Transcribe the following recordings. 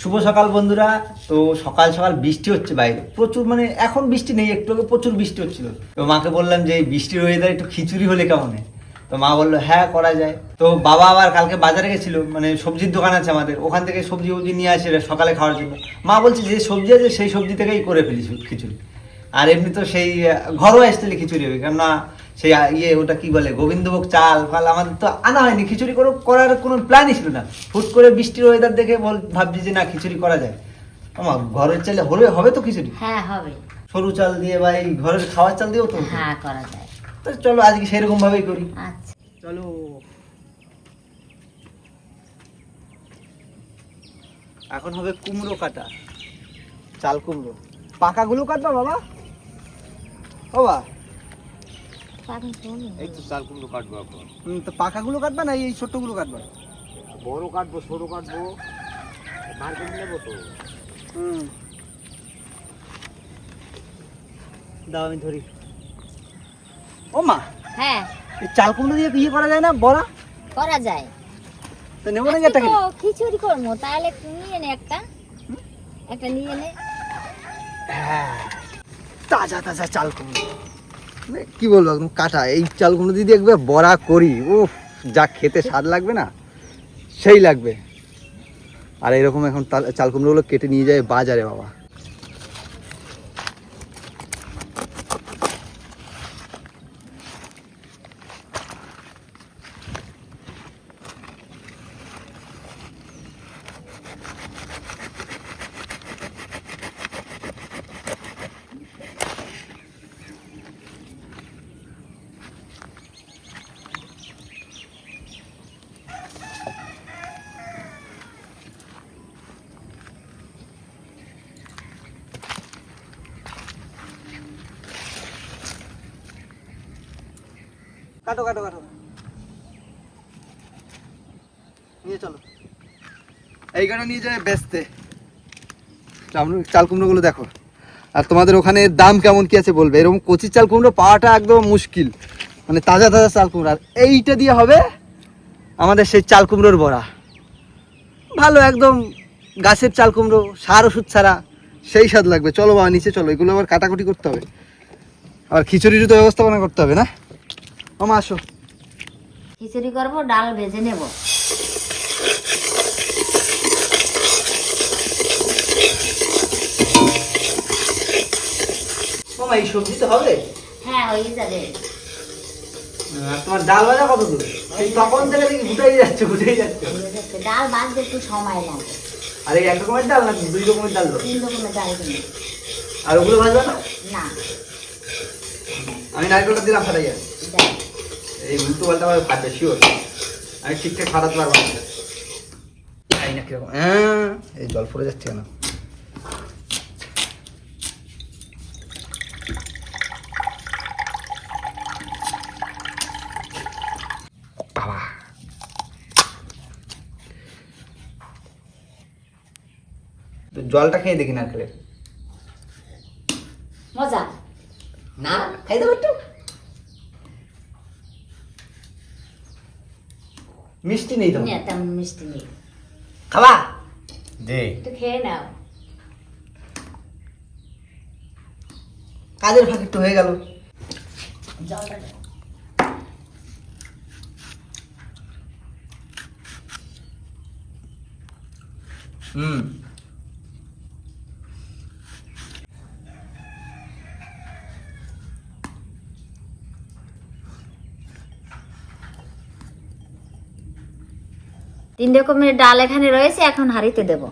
শুভ সকাল বন্ধুরা। তো সকাল সকাল বৃষ্টি হচ্ছে বাইরে। প্রচুর মানে এখন বৃষ্টি নেই, একটু আগে প্রচুর বৃষ্টি হচ্ছিল। তো মাকে বললাম যে বৃষ্টির ওয়েদার একটু খিচুড়ি হলে কেমন তো মা বলল হ্যাঁ করা যায়। তো বাবা আবার কালকে বাজারে গেছিল মানে সবজির দোকান আছে আমাদের। ওখান থেকে সবজি উবজি নিয়ে আসে সকালে খাওয়ার জন্য। মা বলছে, যে সবজি আছে, সেই সবজি থেকেই করে ফেলিস খিচুড়ি। আর এমনি তো সেই ঘরোয়া স্টাইলে খিচুড়ি হবে। কেননা সেই ইয়ে ওটা কি বলে গোবিন্দভোগ চাল ফাল আমাদের তো আনা হয়নি। খিচুড়ি করে করার কোনো প্ল্যানই ছিল না। হুট করে বৃষ্টির ওয়েদার দেখে বল ভাবছি যে না খিচুড়ি করা যায়। আমার ঘরের চালে হবে হবে তো খিচুড়ি? হ্যাঁ হবে। সরু চাল দিয়ে বা এই ঘরের খাওয়ার চাল দিয়েও তো হ্যাঁ করা যায়। তো চলো আজকে সেরকম ভাবেই করি। আচ্ছা। চলো। এখন হবে কুমড়ো কাটা চাল কুমড়ো। পাকাগুলো কাটবা বাবা? বাবা। এই তো চাল কুমড়ো কাটবো এখন। হুম, তো পাকাগুলো কাটবা না এই ছোট্টগুলো কাটবা? বড় কাটবো ছোট কাটবো। মার্কেট নেব তো। হুম। দাও আমি ধরি। ও মা হ্যাঁ। চাল কুমড়ো দিয়ে ইয়ে করা যায় না বড়া? করা যায়। তো নেব আজকে একটা খিচুড়ি করব তাহলে নিয়ে নে একটা। একটা নিয়ে নে। হ্যাঁ। তাজা তাজা চাল কুমড়ো মানে কি বলব, একদম কাটা। এই চাল কুমড়ো যদি একবার বড়া করি ও যা খেতে স্বাদ লাগবে না, সেই লাগবে। আর এরকম এখন চাল কুমড়োগুলো কেটে নিয়ে যায় বাজারে, বাবা। কাটো কাটো কাটো। নিয়ে চলো। এইখানে নিয়ে যায় বেচতে। চাল- কুমড়োগুলো দেখো। আর তোমাদের ওখানে দাম কেমন কি আছে বলবে? এরকম কচি চাল কুমড়ো পাওয়াটা একদম মুশকিল। মানে তাজা তাজা চাল কুমড়ো। আর এইটা দিয়ে হবে আমাদের সেই চাল কুমড়োর বড়া। ভালো একদম গাছের চাল কুমড়ো, সার ওষুধ ছাড়া সেই স্বাদ লাগবে। চলো বাবা নিচে চলো। এগুলো আবার কাটাকুটি করতে হবে। আবার খিচুড়িরও তো ব্যবস্থাপনা করতে হবে না? মামা আসো। খিচুড়ি করব ডাল ভেজে নেব। মামা এই সবজি তো হবে? হ্যাঁ হয়ে যাবে। তোমার ডাল ভাজা কত দূর? এই তখন থেকে দেখি গুটাই যাচ্ছে গুটাই যাচ্ছে। ডাল একটু সময় লাগে। আর এই এক রকমের ডাল না দুই রকমের ডাল দেবো? তিন রকমের ডাল আর ওগুলো ভাজবে না? না। আমি নারকেলটা দিলাম ফাটাই যাবে। যাই। এই উল্টো পাল্টা ভাবে ফাটবে শিওর আমি ঠিকঠাক ফাটাতে পারব না। না কীরকম হ্যাঁ এই জল পড়ে যাচ্ছে তো জলটা খেয়ে দেখি না নারকেলের মজা না খাই দেবো একটু মিষ্টি নেই তো নে, তেমন মিষ্টি নেই খাবা দে একটু খেয়ে নাও কাজের ফাঁক একটু হয়ে গেল। হুম তিন রকমের ডাল এখানে রয়েছে এখন হাঁড়িতে দেব।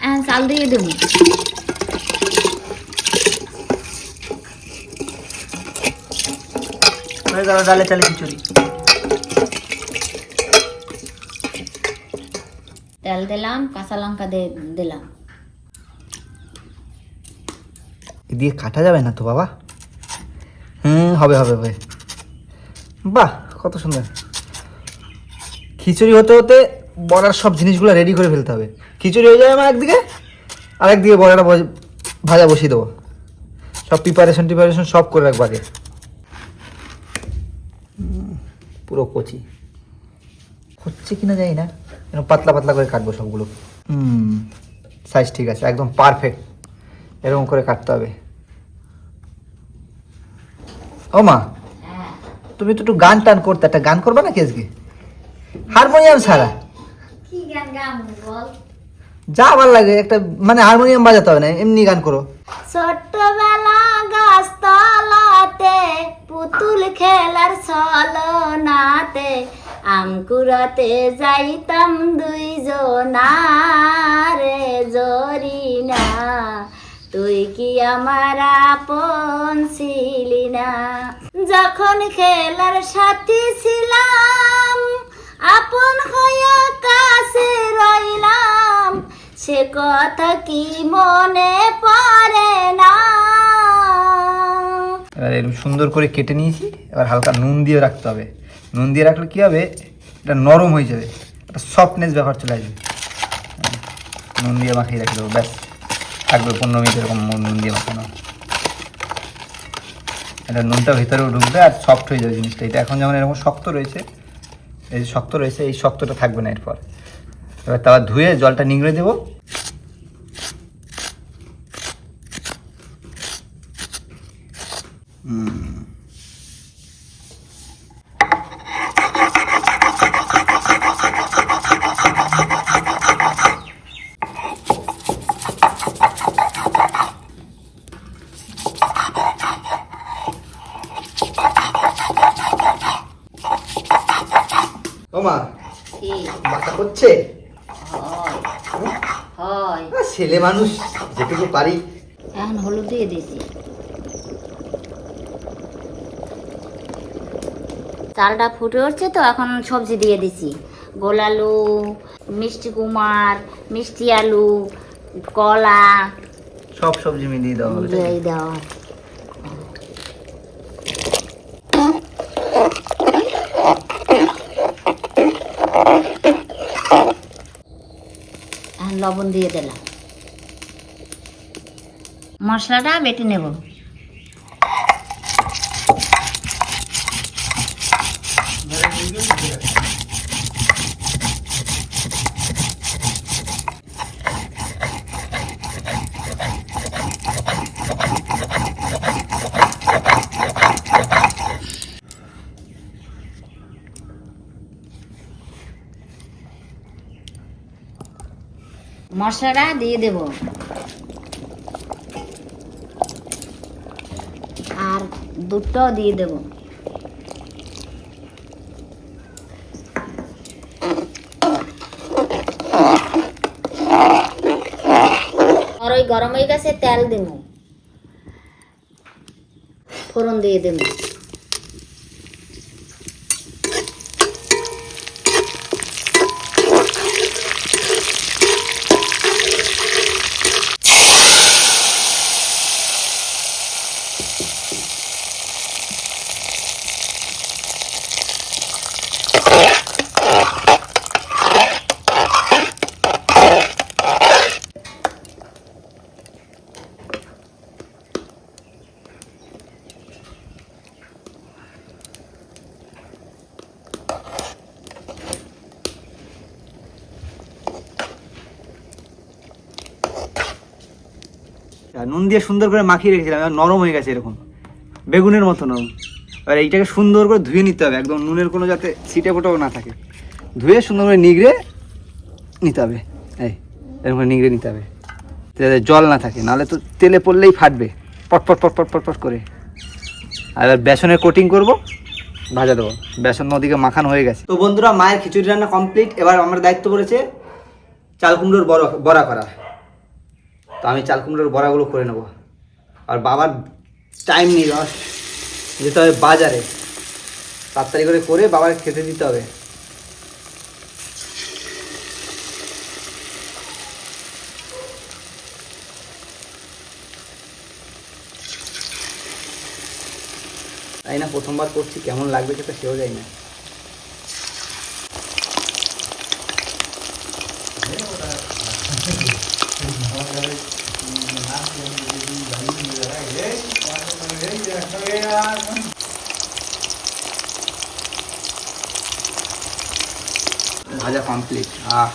হ্যাঁ চাল দিয়ে দেবো। হয়ে গেল ডালে চালে খিচুড়ি। তেল দিলাম কাঁচা লঙ্কা দে- দিলাম। দিয়ে কাটা যাবে না তো, বাবা? হুম, হবে হবে হবে। বাহ, কত সুন্দর। খিচুড়ি হতে হতে বড়ার সব জিনিসগুলো রেডি করে ফেলতে হবে। খিচুড়ি হয়ে যাবে আমার একদিকে, আর একদিকে বড়াটা ভাজা বসিয়ে দেবো। সব প্রিপারেশন টিপারেশন সব করে রাখব আগে। পুরো কচি। হচ্ছে কিনা জানি না এরকম পাতলা পাতলা করে কাটবো সবগুলো। হুম সাইজ ঠিক আছে, একদম পারফেক্ট এরকম করে কাটতে হবে। ও মা তুমি তো একটু গান টান করতে একটা গান করবে না আজকে? হারমোনিয়াম ছাড়া। যা ভালো লাগে একটা মানে হারমোনিয়াম বাজাতে হবে না এমনি গান করো। ছোট্টবেলা গাছতলাতে পুতুল খেলার ছলনাতে আমকুরাতে যাইতাম দুইজনারে জরিনা। তুই কি আমার আপন ছিলি? না যখন খেলার সাথী ছিলাম, আপন হইয়া কাছে রইলাম, সে কথা কি মনে পড়ে না? এবার সুন্দর করে কেটে নিয়েছি, এবার হালকা নুন দিয়ে রাখতে হবে। নুন দিয়ে রাখলে কি হবে? এটা নরম হয়ে যাবে, একটা সফটনেস ব্যাপার চলে আসবে। নুন দিয়ে মাখিয়ে রাখি দেবো, ব্যাস। থাকবে পনেরো মিনিট এরকম নুন দিয়ে মাখানো। এটা নুনটা ভিতরেও ঢুকবে আর সফট হয়ে যাবে জিনিসটা। এটা এখন যেমন এরকম শক্ত রয়েছে, এই যে শক্ত রয়েছে, এই শক্তটা থাকবে না এরপর। এবার তারপর ধুয়ে জলটা নিংড়ে দেবো। ও করছে? হয় ছেলে মানুষ যেটুকু পারি। এখন হলুদ দিয়ে দিয়েছি। চালটা ফুটে উঠছে তো এখন সবজি দিয়ে দিছি। গোল আলু মিষ্টি কুমার মিষ্টি আলু কলা। সব সবজি মিলিয়ে দেওয়া দেওয়া এখন লবণ দিয়ে দিলাম। মশলাটা বেটে নেব। মশলাটা দিয়ে দেব। আর দুধটাও দিয়ে দেব। আর ওই গরম হয়ে গেছে, তেল দেব। ফোড়ন দিয়ে দেব। নুন দিয়ে সুন্দর করে মাখিয়ে রেখেছিলাম, এবার নরম হয়ে গেছে এরকম। বেগুনের মতো নরম। এবার এইটাকে সুন্দর করে ধুয়ে নিতে হবে, একদম নুনের কোনো যাতে ছিটে ফোটাও না থাকে। ধুয়ে সুন্দর করে নিগড়ে নিতে হবে। এই, এরকম করে নিগড়ে নিতে হবে। যাতে জল না থাকে, নাহলে তো তেলে পড়লেই ফাটবে। পট পট পট পট পট পট করে। আর এবার বেসনের কোটিং করব, ভাজা দেবো। বেসন নদীকে মাখানো হয়ে গেছে। তো বন্ধুরা, মায়ের খিচুড়ি রান্না কমপ্লিট এবার আমার দায়িত্ব পড়েছে চাল কুমড়োর বড় বড়া করা। তো আমি চাল কুমড়োর বড়াগুলো করে নেব। আর বাবার টাইম নেই যেতে হবে বাজারে। তাড়াতাড়ি করে করে বাবার খেতে দিতে হবে। তাই না প্রথমবার করছি, কেমন লাগবে সেটা সেও যায় না। ভাজা কমপ্লিট আহ।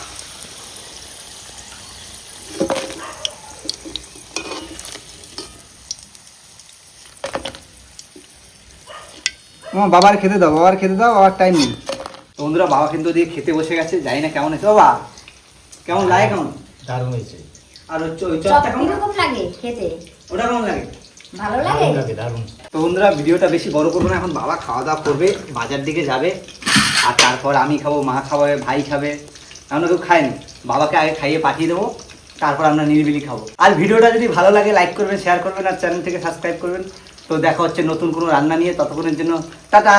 বাবার খেতে দাও বাবার খেতে দাও বাবার টাইম নেই। বন্ধুরা বাবা কিন্তু দিয়ে খেতে বসে গেছে জানি না কেমন হয়েছে। বাবা কেমন লাগে কেমন? দারুণ হয়েছে। আর হচ্ছে ওই চপ চপটা কেমন কীরকম লাগে খেতে। ওটা কেমন লাগে? ভালো লাগে? দারুণ লাগে দারুণ। তো বন্ধুরা ভিডিওটা বেশি বড় করব না এখন বাবা খাওয়া দাওয়া করবে বাজার দিকে যাবে আর তারপর আমি খাব মা খাবে ভাই খাবে। আমরা কেউ খাইনি বাবাকে আগে খাইয়ে পাঠিয়ে দেবো তারপর আমরা নিরিবিলি খাব। আর ভিডিওটা যদি ভালো লাগে লাইক করবেন শেয়ার করবেন আর চ্যানেল থেকে সাবস্ক্রাইব করবেন। তো দেখা হচ্ছে নতুন কোনো রান্না নিয়ে ততক্ষণের জন্য টাটা!